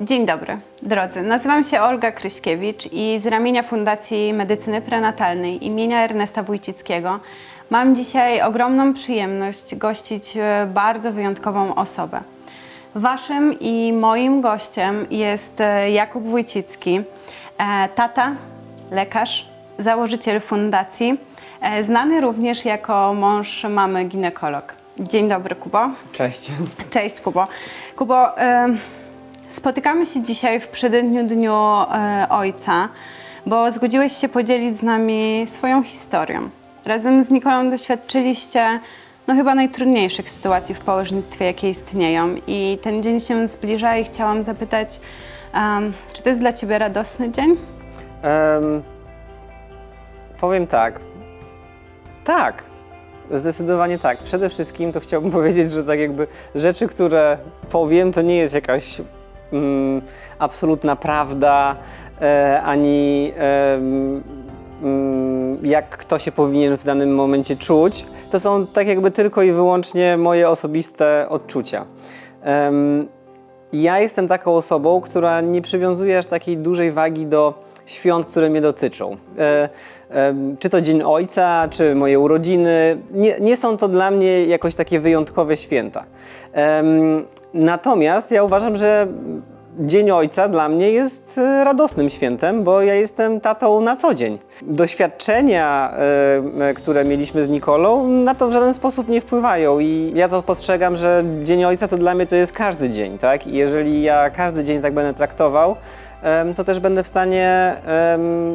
Dzień dobry, drodzy. Nazywam się Olga Kryśkiewicz i z ramienia Fundacji Medycyny Prenatalnej imienia Ernesta Wójcickiego mam dzisiaj ogromną przyjemność gościć e, bardzo wyjątkową osobę. Waszym i moim gościem jest e, Jakub Wójcicki, e, tata, lekarz, założyciel fundacji, znany również jako mąż mamy ginekolog. Dzień dobry, Kubo. Cześć. Cześć Kubo. Kubo, spotykamy się dzisiaj w przededniu Dniu e, Ojca, bo zgodziłeś się podzielić z nami swoją historią. Razem z Nikolą doświadczyliście no chyba najtrudniejszych sytuacji w położnictwie, jakie istnieją i ten dzień się zbliża i chciałam zapytać, em, czy to jest dla Ciebie radosny dzień? Em, powiem tak. Tak. Zdecydowanie tak. Przede wszystkim to chciałbym powiedzieć, że tak jakby rzeczy, które powiem, to nie jest jakaś mm, absolutna prawda, e, ani em, mm, jak kto się powinien w danym momencie czuć. To są tak jakby tylko i wyłącznie moje osobiste odczucia. Ja jestem taką osobą, która nie przywiązuje aż takiej dużej wagi do świąt, które mnie dotyczą. E, e, czy to Dzień Ojca, czy moje urodziny. Nie, nie są to dla mnie jakoś takie wyjątkowe święta. Natomiast ja uważam, że Dzień Ojca dla mnie jest e, radosnym świętem, bo ja jestem tatą na co dzień. Doświadczenia, e, e, które mieliśmy z Nikolą, na to w żaden sposób nie wpływają i ja to postrzegam, że Dzień Ojca to dla mnie to jest każdy dzień, tak? I jeżeli ja każdy dzień tak będę traktował, to też będę w stanie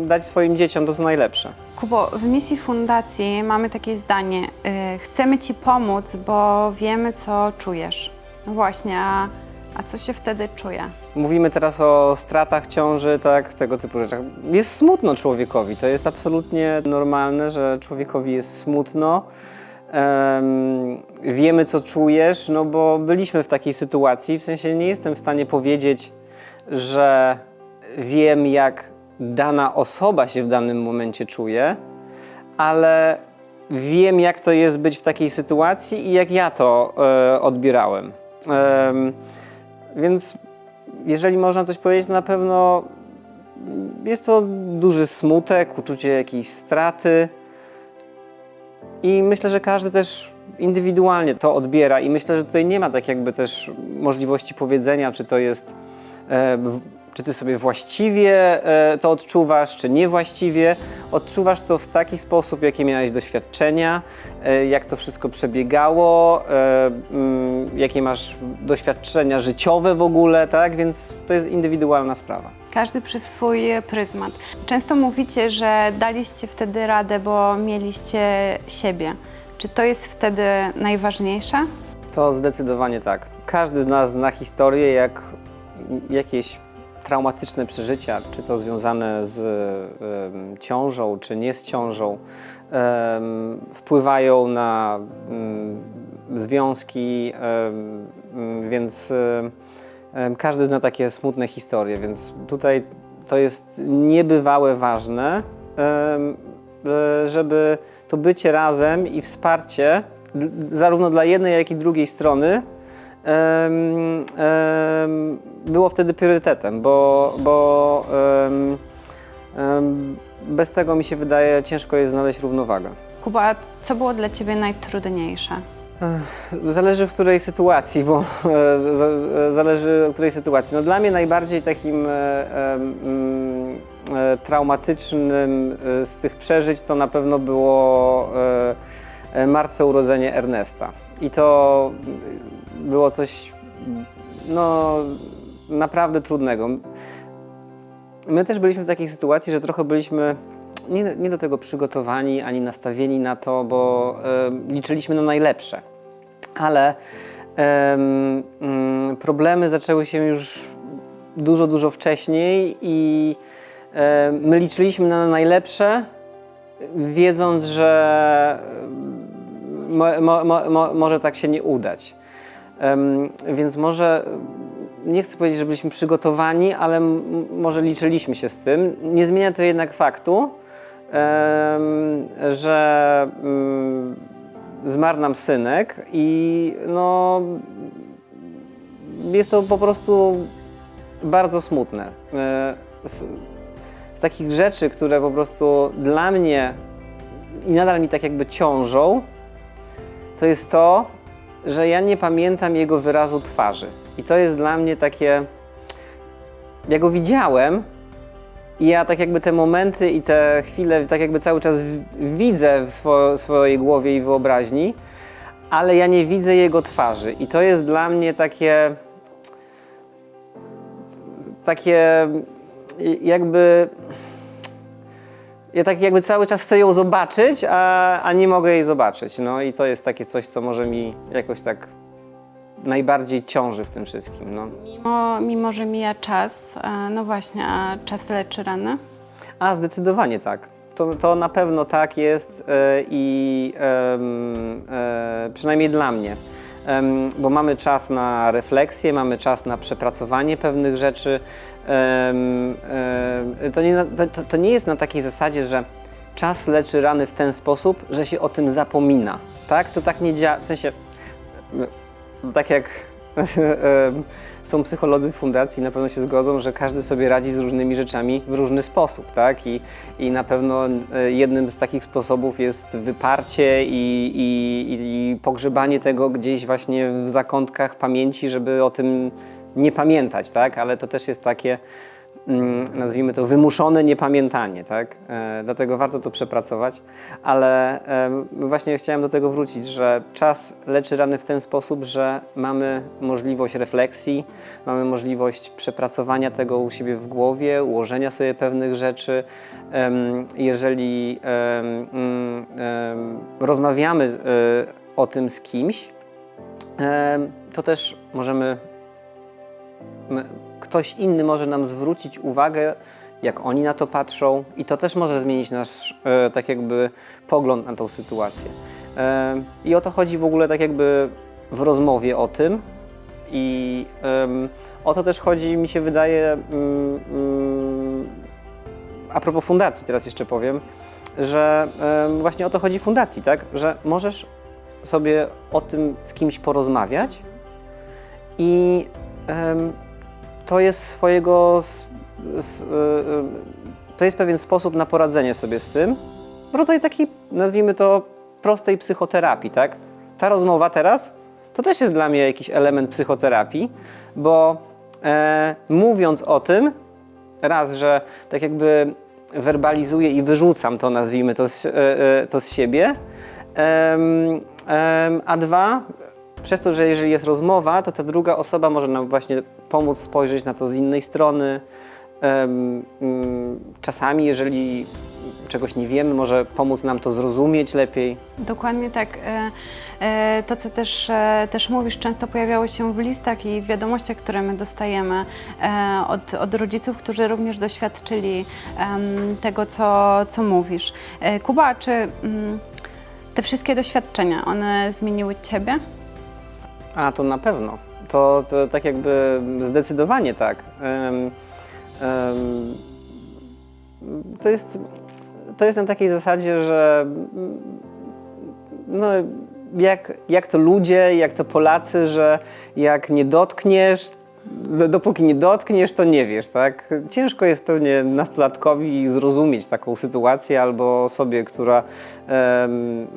dać swoim dzieciom to co najlepsze. Kubo, w misji fundacji mamy takie zdanie: y, chcemy Ci pomóc, bo wiemy, co czujesz. No właśnie, a, a co się wtedy czuje? Mówimy teraz o stratach ciąży, tak, tego typu rzeczach. Jest smutno człowiekowi, to jest absolutnie normalne, że człowiekowi jest smutno. Em, wiemy, co czujesz, no bo byliśmy w takiej sytuacji, w sensie nie jestem w stanie powiedzieć, że wiem, jak dana osoba się w danym momencie czuje, ale wiem, jak to jest być w takiej sytuacji i jak ja to e, odbierałem. Em, więc jeżeli można coś powiedzieć, to na pewno jest to duży smutek, uczucie jakiejś straty. I myślę, że każdy też indywidualnie to odbiera i myślę, że tutaj nie ma tak jakby też możliwości powiedzenia, czy to jest, e, w- czy ty sobie właściwie e, to odczuwasz, czy niewłaściwie. Odczuwasz to w taki sposób, jakie miałeś doświadczenia, e, jak to wszystko przebiegało, e, mm, jakie masz doświadczenia życiowe w ogóle, tak? Więc to jest indywidualna sprawa. Każdy przez swój pryzmat. Często mówicie, że daliście wtedy radę, bo mieliście siebie. Czy to jest wtedy najważniejsze? To zdecydowanie tak. Każdy z nas zna historię, jak jakieś traumatyczne przeżycia, czy to związane z ciążą, czy nie z ciążą, wpływają na mm, związki, mm, więc każdy zna takie smutne historie, więc tutaj to jest niebywałe ważne, e, żeby to bycie razem i wsparcie zarówno dla jednej, jak i drugiej strony em, em, było wtedy priorytetem, bo, bo em, em, bez tego mi się wydaje ciężko jest znaleźć równowagę. Kuba, co było dla Ciebie najtrudniejsze? Zależy w której sytuacji, bo e, za- zależy w której sytuacji. No dla mnie najbardziej takim e, e, mm, e, traumatycznym e, z tych przeżyć to na pewno było e, e, martwe urodzenie Ernesta. I to było coś no, naprawdę trudnego. My też byliśmy w takiej sytuacji, że trochę byliśmy nie, nie do tego przygotowani ani nastawieni na to, bo e, liczyliśmy na najlepsze. Ale em, mm, problemy zaczęły się już dużo, dużo wcześniej i e, my liczyliśmy na najlepsze, wiedząc, że mo, mo, mo, może tak się nie udać. Więc może nie chcę powiedzieć, że byliśmy przygotowani, ale może liczyliśmy się z tym. Nie zmienia to jednak faktu, że mm, zmarł nam synek i no, jest to po prostu bardzo smutne. E, Z, z takich rzeczy, które po prostu dla mnie i nadal mi tak jakby ciążą, to jest to, że ja nie pamiętam jego wyrazu twarzy. I to jest dla mnie takie. Ja go widziałem i ja tak jakby te momenty i te chwile tak jakby cały czas widzę w swo, swojej głowie i wyobraźni, ale ja nie widzę jego twarzy. I to jest dla mnie takie. takie. jakby. Ja tak jakby cały czas chcę ją zobaczyć, a, a nie mogę jej zobaczyć. No i to jest takie coś, co może mi jakoś tak najbardziej ciąży w tym wszystkim. No. Mimo, mimo że mija czas, e, no właśnie, a czas leczy rany. A, zdecydowanie tak. To, to na pewno tak jest e, i em, e, przynajmniej dla mnie. Em, bo mamy czas na refleksję, mamy czas na przepracowanie pewnych rzeczy. To, nie, to- to, nie jest na takiej zasadzie, że czas leczy rany w ten sposób, że się o tym zapomina. Tak? To tak nie działa. W sensie, tak jak są psycholodzy w fundacji, na pewno się zgodzą, że każdy sobie radzi z różnymi rzeczami w różny sposób, tak? I, i na pewno e, jednym z takich sposobów jest wyparcie i, i, i pogrzebanie tego gdzieś właśnie w zakątkach pamięci, żeby o tym nie pamiętać, tak? Ale to też jest takie, mm, nazwijmy to, wymuszone niepamiętanie, tak? E, dlatego warto to przepracować, ale właśnie chciałem do tego wrócić, że czas leczy rany w ten sposób, że mamy możliwość refleksji, mamy możliwość przepracowania tego u siebie w głowie, ułożenia sobie pewnych rzeczy. Jeżeli mm, rozmawiamy e, o tym z kimś, to też możemy ktoś inny może nam zwrócić uwagę, jak oni na to patrzą, i to też może zmienić nasz e, tak jakby pogląd na tą sytuację. E, I o to chodzi w ogóle tak jakby w rozmowie o tym. I o to też chodzi, mi się wydaje, a propos fundacji, teraz jeszcze powiem, że właśnie o to chodzi fundacji, tak? Że możesz sobie o tym z kimś porozmawiać i to jest swojego. y, y, to jest pewien sposób na poradzenie sobie z tym. Rodzaj takiej, nazwijmy to, prostej psychoterapii, tak? Ta rozmowa teraz to też jest dla mnie jakiś element psychoterapii, bo e, mówiąc o tym, raz, że tak jakby werbalizuję i wyrzucam to, nazwijmy to z, e, e, to z siebie, em, em, a dwa, przez to, że jeżeli jest rozmowa, to ta druga osoba może nam właśnie pomóc spojrzeć na to z innej strony. Mm, Czasami, jeżeli czegoś nie wiemy, może pomóc nam to zrozumieć lepiej. Dokładnie tak. E, e, To, co też, e, też mówisz, często pojawiało się w listach i w wiadomościach, które my dostajemy od, od rodziców, którzy również doświadczyli tego, co, co mówisz. Kuba, czy mm, te wszystkie doświadczenia, one zmieniły Ciebie? A, to na pewno. To, to tak jakby zdecydowanie tak. Em, em, to, jest, to jest na takiej zasadzie, że no, jak, jak to ludzie, jak to Polacy, że jak nie dotkniesz, do- dopóki nie dotkniesz, to nie wiesz, tak? Ciężko jest pewnie nastolatkowi zrozumieć taką sytuację albo osobie, która em,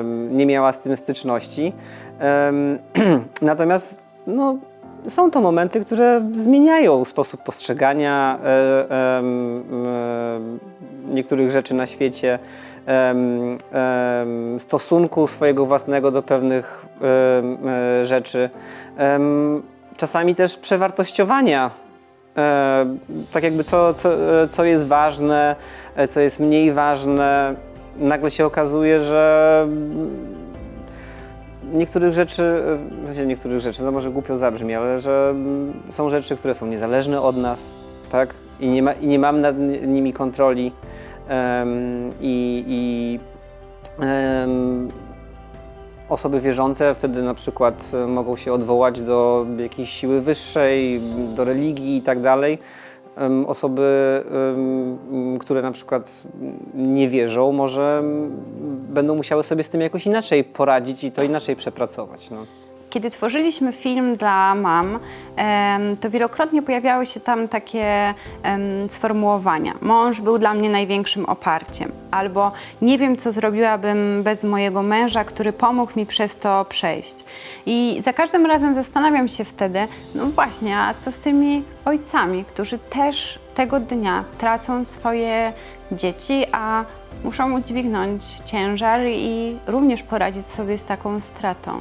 em, nie miała z tym styczności. Em, natomiast no, są to momenty, które zmieniają sposób postrzegania e, em, em, niektórych rzeczy na świecie, em, em, stosunku swojego własnego do pewnych em, e, rzeczy. Em, Czasami też przewartościowania e, tak jakby co, co, e, co jest ważne, e, co jest mniej ważne. Nagle się okazuje, że niektórych rzeczy, w sensie niektórych rzeczy, no może głupio zabrzmi, ale że mm, są rzeczy, które są niezależne od nas, tak? I nie, ma, i nie mam nad ni- nimi kontroli. Em, I i em, osoby wierzące wtedy na przykład e, mogą się odwołać do jakiejś siły wyższej, do religii i tak dalej. Osoby, które na przykład nie wierzą, może będą musiały sobie z tym jakoś inaczej poradzić i to inaczej przepracować. No. Kiedy tworzyliśmy film dla mam, to wielokrotnie pojawiały się tam takie sformułowania. Mąż był dla mnie największym oparciem, albo nie wiem, co zrobiłabym bez mojego męża, który pomógł mi przez to przejść. I za każdym razem zastanawiam się wtedy, no właśnie, a co z tymi ojcami, którzy też tego dnia tracą swoje dzieci, a muszą udźwignąć ciężar i również poradzić sobie z taką stratą.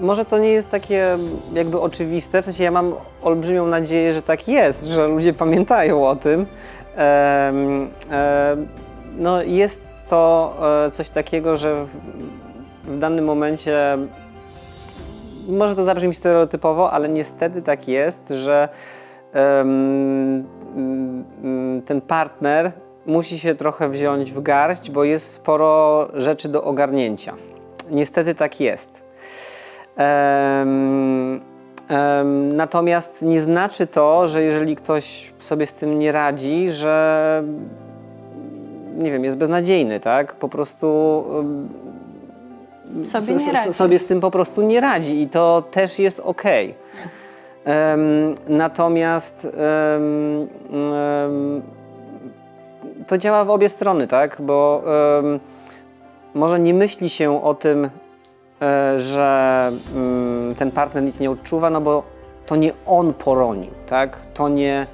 Może to nie jest takie jakby oczywiste, w sensie ja mam olbrzymią nadzieję, że tak jest, że ludzie pamiętają o tym. No jest to e, coś takiego, że w, w danym momencie może to zabrzmi stereotypowo, ale niestety tak jest, że mm, ten partner musi się trochę wziąć w garść, bo jest sporo rzeczy do ogarnięcia. Niestety tak jest. Natomiast nie znaczy to, że jeżeli ktoś sobie z tym nie radzi, że nie wiem, jest beznadziejny, tak? Po prostu Sobie nie radzi. sobie z tym po prostu nie radzi i to też jest okej. Em, natomiast em, em, to działa w obie strony, tak? Bo em, może nie myśli się o tym, że mm, ten partner nic nie odczuwa, no bo to nie on poronił, tak? To nie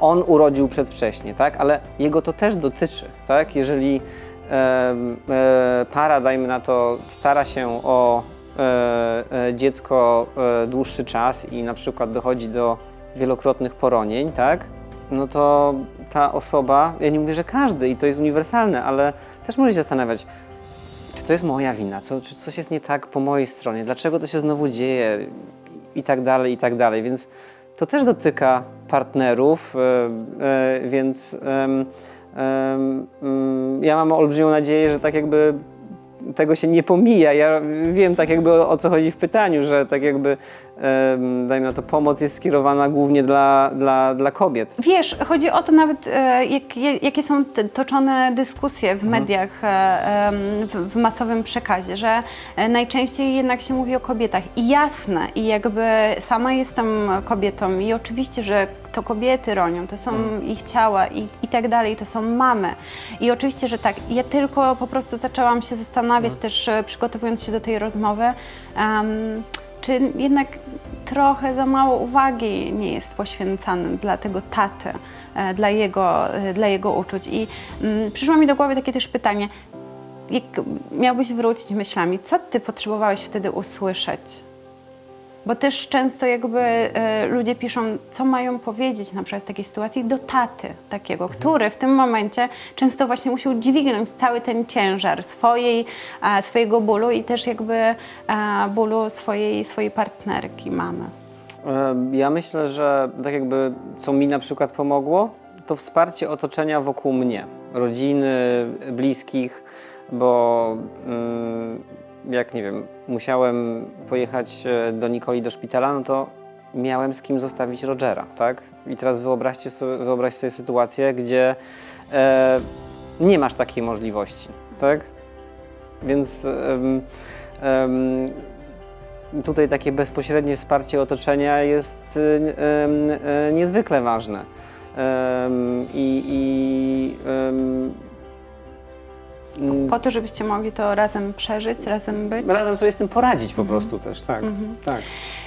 on urodził przedwcześnie, tak? Ale jego to też dotyczy, tak? Jeżeli e, para, dajmy na to, stara się o e, e, dziecko e, dłuższy czas i na przykład dochodzi do wielokrotnych poronień, tak? No to ta osoba, ja nie mówię, że każdy i to jest uniwersalne, ale też może się zastanawiać, to jest moja wina, co, czy coś jest nie tak po mojej stronie, dlaczego to się znowu dzieje i tak dalej, i tak dalej. Więc to też dotyka partnerów, e, e, więc mm, ja mam olbrzymią nadzieję, że tak jakby tego się nie pomija. Ja wiem tak jakby o, o co chodzi w pytaniu, że tak jakby, dajmy na to, pomoc jest skierowana głównie dla, dla, dla kobiet. Wiesz, chodzi o to nawet, e, jak, jakie są toczone dyskusje w mediach, e, w, w masowym przekazie, że e, najczęściej jednak się mówi o kobietach. I jasne, i jakby sama jestem kobietą i oczywiście, że to kobiety ronią, to są ich ciała i, i tak dalej, to są mamy. I oczywiście, że tak. Ja tylko po prostu zaczęłam się zastanawiać też e, przygotowując się do tej rozmowy, em, czy jednak trochę za mało uwagi nie jest poświęcane dla tego taty, e, dla jego, e, dla jego uczuć. I mm, przyszło mi do głowy takie też pytanie, jak miałbyś wrócić myślami, co ty potrzebowałeś wtedy usłyszeć? Bo też często jakby e, ludzie piszą, co mają powiedzieć na przykład w takiej sytuacji do taty takiego, który w tym momencie często właśnie musiał dźwignąć cały ten ciężar swojej, e, swojego bólu i też jakby e, bólu swojej, swojej partnerki, mamy. Em, Ja myślę, że tak jakby co mi na przykład pomogło, to wsparcie otoczenia wokół mnie, rodziny, bliskich, bo mm, jak nie wiem, musiałem pojechać e, do Nikoli do szpitala, no to miałem z kim zostawić Rogera, tak? I teraz wyobraźcie sobie, wyobraź sobie sytuację, gdzie e, nie masz takiej możliwości, tak? Więc tutaj takie bezpośrednie wsparcie otoczenia jest em, e, niezwykle ważne. I, Po to, żebyście mogli to razem przeżyć, razem być. razem sobie z tym poradzić po prostu też, tak. tak.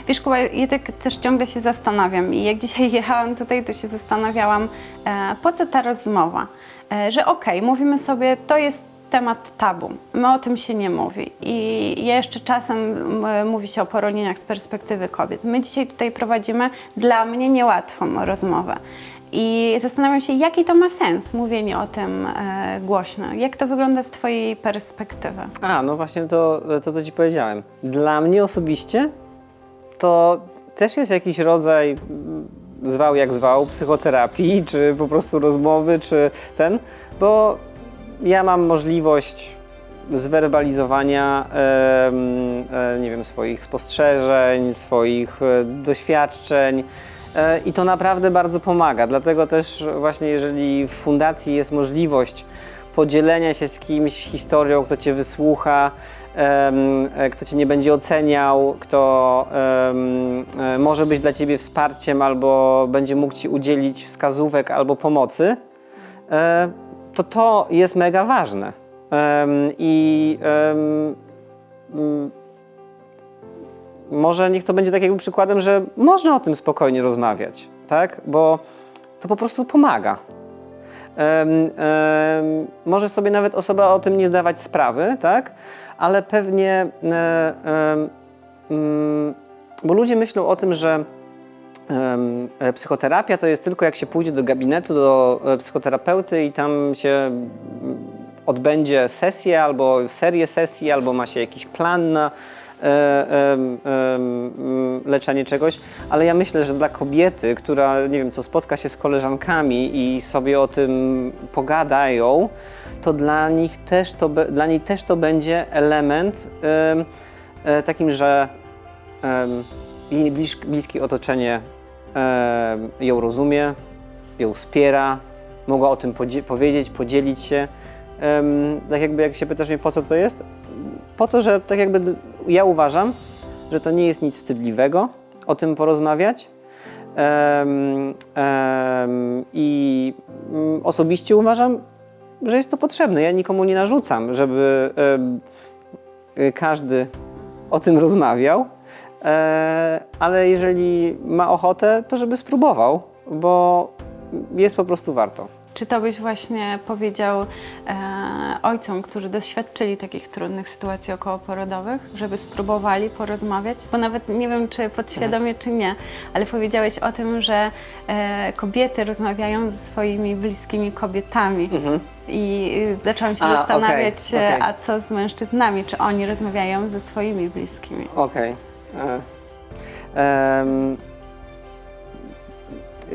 Wiesz, Kuba, ja tak też ciągle się zastanawiam i jak dzisiaj jechałam tutaj, to się zastanawiałam, e, po co ta rozmowa? E, że okej, mówimy sobie, to jest temat tabu, my o tym się nie mówi i jeszcze czasem m, mówi się o poronieniach z perspektywy kobiet. My dzisiaj tutaj prowadzimy dla mnie niełatwą rozmowę. I zastanawiam się, jaki to ma sens, mówienie o tym e, głośno. Jak to wygląda z Twojej perspektywy? A, no właśnie to, to, co Ci powiedziałem. Dla mnie osobiście to też jest jakiś rodzaj, mm, zwał jak zwał, psychoterapii, czy po prostu rozmowy, czy ten, bo ja mam możliwość zwerbalizowania, em, e, nie wiem, swoich spostrzeżeń, swoich e, doświadczeń. E, I to naprawdę bardzo pomaga. Dlatego też właśnie jeżeli w fundacji jest możliwość podzielenia się z kimś historią, kto cię wysłucha, e, kto cię nie będzie oceniał, kto e, może być dla ciebie wsparciem albo będzie mógł ci udzielić wskazówek albo pomocy, to to jest mega ważne. I może niech to będzie tak jakby przykładem, że można o tym spokojnie rozmawiać, tak? Bo to po prostu pomaga. Em, em, może sobie nawet osoba o tym nie zdawać sprawy, tak? Ale pewnie, em, mm, bo ludzie myślą o tym, że e, psychoterapia to jest tylko jak się pójdzie do gabinetu, do e, psychoterapeuty i tam się mm, odbędzie sesję albo serię sesji, albo ma się jakiś plan na leczenie czegoś, ale ja myślę, że dla kobiety, która, nie wiem, co spotka się z koleżankami i sobie o tym pogadają, to dla nich też to, dla niej też to będzie element em, e, takim, że jej bliskie otoczenie ją rozumie, ją wspiera, mogła o tym powiedzieć, podzielić się. Tak jakby jak się pytasz mnie, po co to jest? Po to, że tak jakby ja uważam, że to nie jest nic wstydliwego o tym porozmawiać. Em, em, I mm, osobiście uważam, że jest to potrzebne. Ja nikomu nie narzucam, żeby y, każdy o tym rozmawiał, e, ale jeżeli ma ochotę, to żeby spróbował, bo jest po prostu warto. Czy to byś właśnie powiedział e, ojcom, którzy doświadczyli takich trudnych sytuacji okołoporodowych, żeby spróbowali porozmawiać? Bo nawet nie wiem, czy podświadomie, czy nie, ale powiedziałeś o tym, że e, kobiety rozmawiają ze swoimi bliskimi kobietami. I zaczęłam się A, zastanawiać, okej, e, okej. a co z mężczyznami? Czy oni rozmawiają ze swoimi bliskimi? Okej. E, em,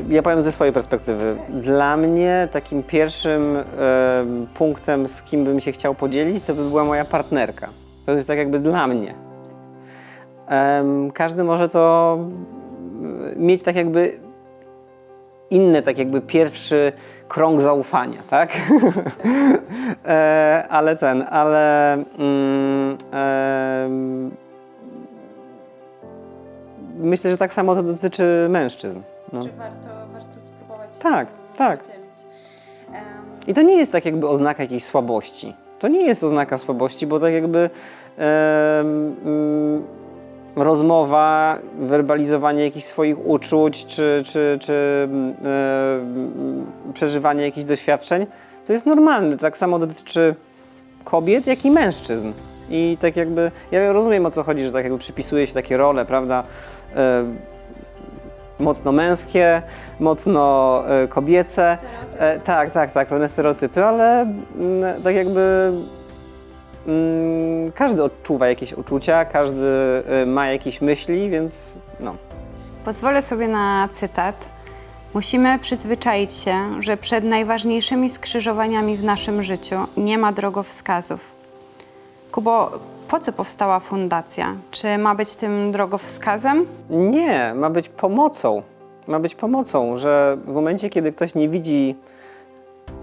Ja powiem ze swojej perspektywy. Dla mnie takim pierwszym em, punktem, z kim bym się chciał podzielić, to by była moja partnerka. To jest tak jakby dla mnie. Em, Każdy może to mm, mieć tak jakby inny, tak jakby pierwszy krąg zaufania, tak? e, ale ten, ale mm, em, myślę, że tak samo to dotyczy mężczyzn. No. warto, warto spróbować Tak, tak. I to nie jest tak jakby oznaka jakiejś słabości. To nie jest oznaka słabości, bo tak jakby mm, rozmowa, werbalizowanie jakichś swoich uczuć, czy, czy, czy em, przeżywanie jakichś doświadczeń, to jest normalne. Tak samo dotyczy kobiet, jak i mężczyzn. I tak jakby, ja rozumiem o co chodzi, że tak jakby przypisuje się takie role, prawda, e, mocno męskie, mocno e, kobiece. E, tak, tak, tak, pewne stereotypy, ale mm, tak jakby mm, każdy odczuwa jakieś uczucia, każdy ma jakieś myśli, więc no. Pozwolę sobie na cytat. Musimy przyzwyczaić się, że przed najważniejszymi skrzyżowaniami w naszym życiu nie ma drogowskazów. Kubo, po co powstała fundacja? Czy ma być tym drogowskazem? Nie, ma być pomocą. Ma być pomocą, że w momencie, kiedy ktoś nie widzi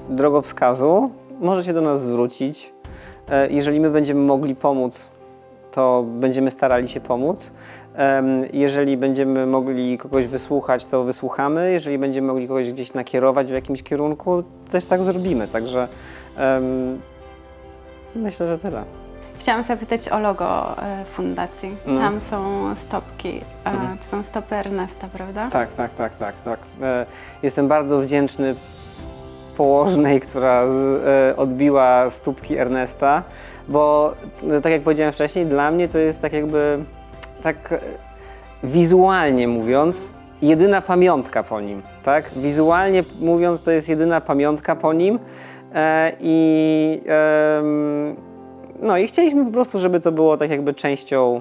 drogowskazu, może się do nas zwrócić. E, Jeżeli my będziemy mogli pomóc, to będziemy starali się pomóc. Jeżeli będziemy mogli kogoś wysłuchać, to wysłuchamy. Jeżeli będziemy mogli kogoś gdzieś nakierować w jakimś kierunku, też tak zrobimy. Także em, myślę, że tyle. Chciałam zapytać o logo e, fundacji. No. Tam są stopki. E, To są stopy Ernesta, prawda? Tak, tak, tak, tak, tak. E, Jestem bardzo wdzięczny położnej, która z, e, odbiła stópki Ernesta, bo e, tak jak powiedziałem wcześniej, dla mnie to jest tak jakby, tak e, wizualnie mówiąc, jedyna pamiątka po nim, tak? Wizualnie mówiąc, to jest jedyna pamiątka po nim e, i em, no i chcieliśmy po prostu, żeby to było tak jakby częścią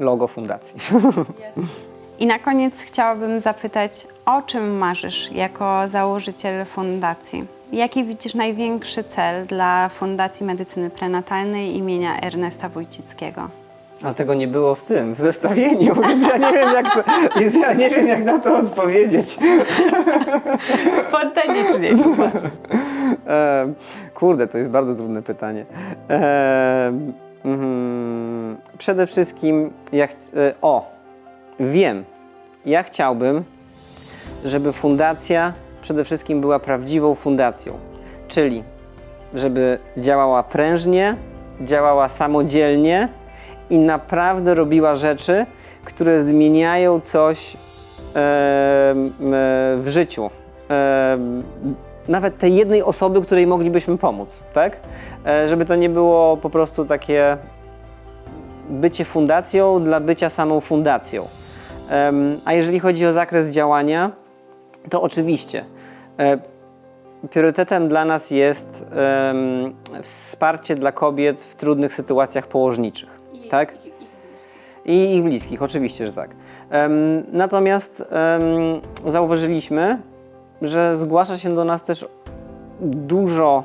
logo fundacji. I na koniec chciałabym zapytać, o czym marzysz jako założyciel fundacji? Jaki widzisz największy cel dla Fundacji Medycyny Prenatalnej imienia Ernesta Wójcickiego? A tego nie było w tym, w zestawieniu, więc ja nie wiem jak, to, więc ja nie wiem, jak na to odpowiedzieć. Spontanicznie. E, kurde, to jest bardzo trudne pytanie. E, mhm, przede wszystkim, ja e, o, wiem, ja chciałbym, żeby fundacja przede wszystkim była prawdziwą fundacją, czyli żeby działała prężnie, działała samodzielnie i naprawdę robiła rzeczy, które zmieniają coś em, e, w życiu. Em, nawet tej jednej osoby, której moglibyśmy pomóc, tak? E, Żeby to nie było po prostu takie bycie fundacją dla bycia samą fundacją. A jeżeli chodzi o zakres działania, to oczywiście e, priorytetem dla nas jest wsparcie dla kobiet w trudnych sytuacjach położniczych. tak? I ich bliskich, oczywiście, że tak. Natomiast zauważyliśmy, że zgłasza się do nas też dużo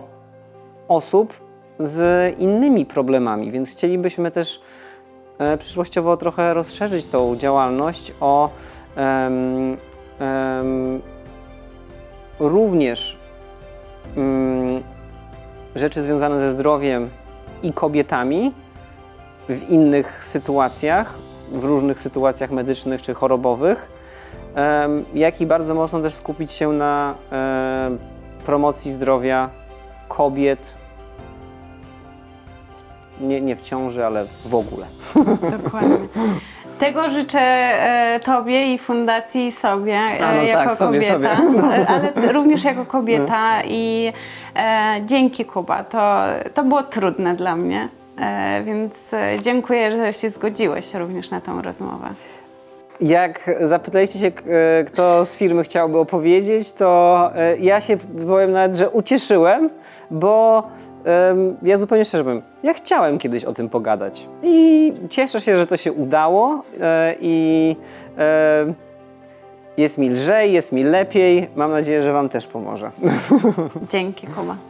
osób z innymi problemami, więc chcielibyśmy też e, przyszłościowo trochę rozszerzyć tą działalność o em, em, również mm, rzeczy związane ze zdrowiem i kobietami w innych sytuacjach, w różnych sytuacjach medycznych czy chorobowych, jak i bardzo mocno też skupić się na promocji zdrowia kobiet, nie, nie w ciąży, ale w ogóle. Dokładnie. Tego życzę e, Tobie i Fundacji i sobie e, A, no jako tak, sobie, kobieta, sobie. e, ale t- również jako kobieta i e, dzięki Kuba. To, to było trudne dla mnie, e, więc e, dziękuję, że się zgodziłeś również na tą rozmowę. Jak zapytaliście się, e, kto z firmy chciałby opowiedzieć, to e, ja się powiem nawet, że ucieszyłem, bo ja zupełnie szczerze powiem, ja chciałem kiedyś o tym pogadać. I cieszę się, że to się udało e, i jest mi lżej, jest mi lepiej. Mam nadzieję, że Wam też pomoże. Dzięki Kuba.